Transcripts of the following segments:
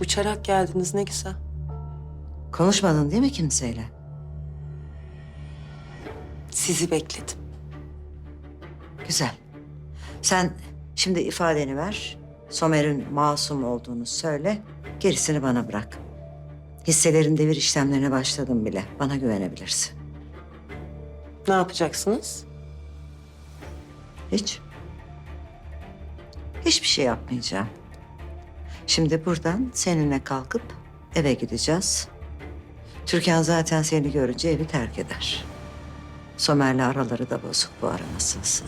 Uçarak geldiniz ne güzel. Konuşmadın değil mi kimseyle? Sizi bekledim. Güzel. Sen şimdi ifadeni ver. Somer'in masum olduğunu söyle. Gerisini bana bırak. Hisselerin devir işlemlerine başladım bile. Bana güvenebilirsin. Ne yapacaksınız? Hiç. Hiçbir şey yapmayacağım. Şimdi buradan seninle kalkıp eve gideceğiz. Türkan zaten seni görünce evi terk eder. Somer'le araları da bozuk bu ara nasılsa.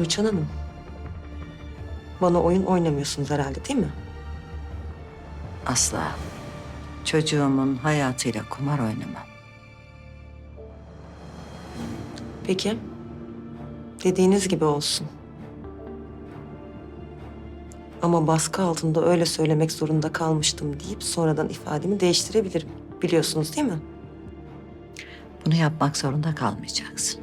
Rüçhan Hanım. Bana oyun oynamıyorsunuz herhalde değil mi? Asla. Çocuğumun hayatıyla kumar oynamam. Peki. Dediğiniz gibi olsun. Ama baskı altında öyle söylemek zorunda kalmıştım deyip sonradan ifademi değiştirebilirim. Biliyorsunuz değil mi? Bunu yapmak zorunda kalmayacaksın.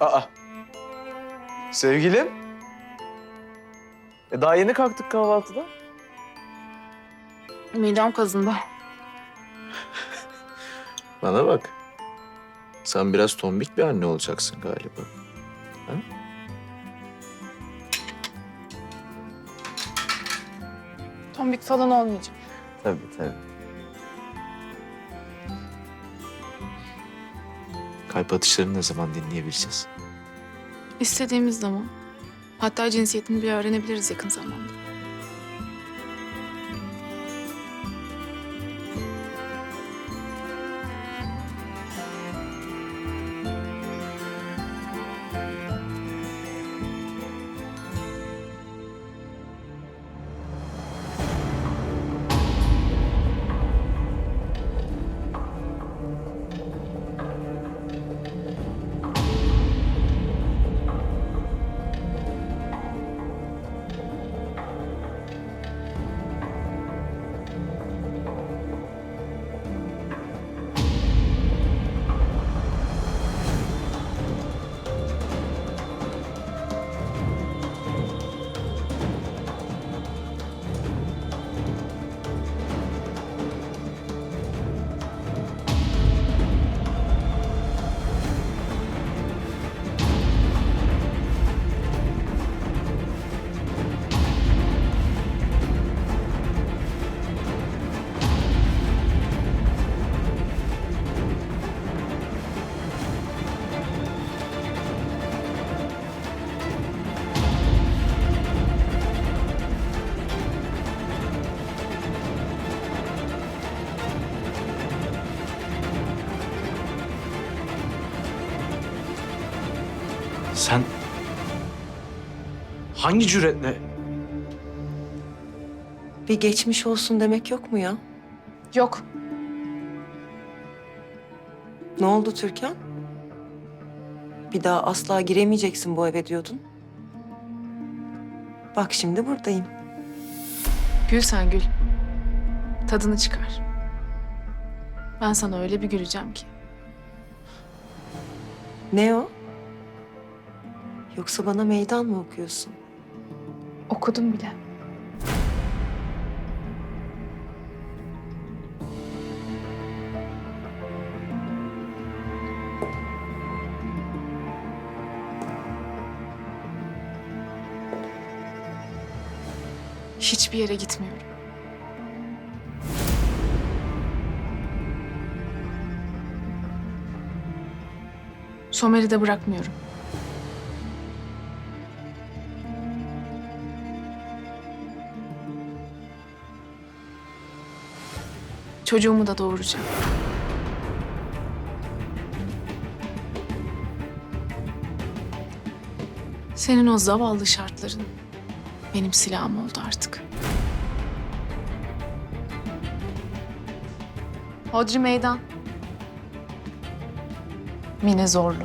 Aa. Sevgilim. E daha yeni kalktık kahvaltıda. Midem kazındı. Bana bak. Sen biraz tombik bir anne olacaksın galiba. Tombik falan olmayacağım. Tabii tabii. Kalp atışlarını ne zaman dinleyebileceğiz? İstediğimiz zaman. Hatta cinsiyetini bir öğrenebiliriz yakın zamanda. Sen hangi cüretle? Bir geçmiş olsun demek yok mu ya? Yok. Ne oldu Türkan? Bir daha asla giremeyeceksin bu eve diyordun. Bak şimdi buradayım. Gül sen gül. Tadını çıkar. Ben sana öyle bir güleceğim ki. Ne o? Yoksa bana meydan mı okuyorsun? Okudum bile. Hiçbir yere gitmiyorum. Somer'i de bırakmıyorum. Çocuğumu da doğuracağım. Senin o zavallı şartların benim silahım oldu artık. Hodri Meydan. Mine Zorlu.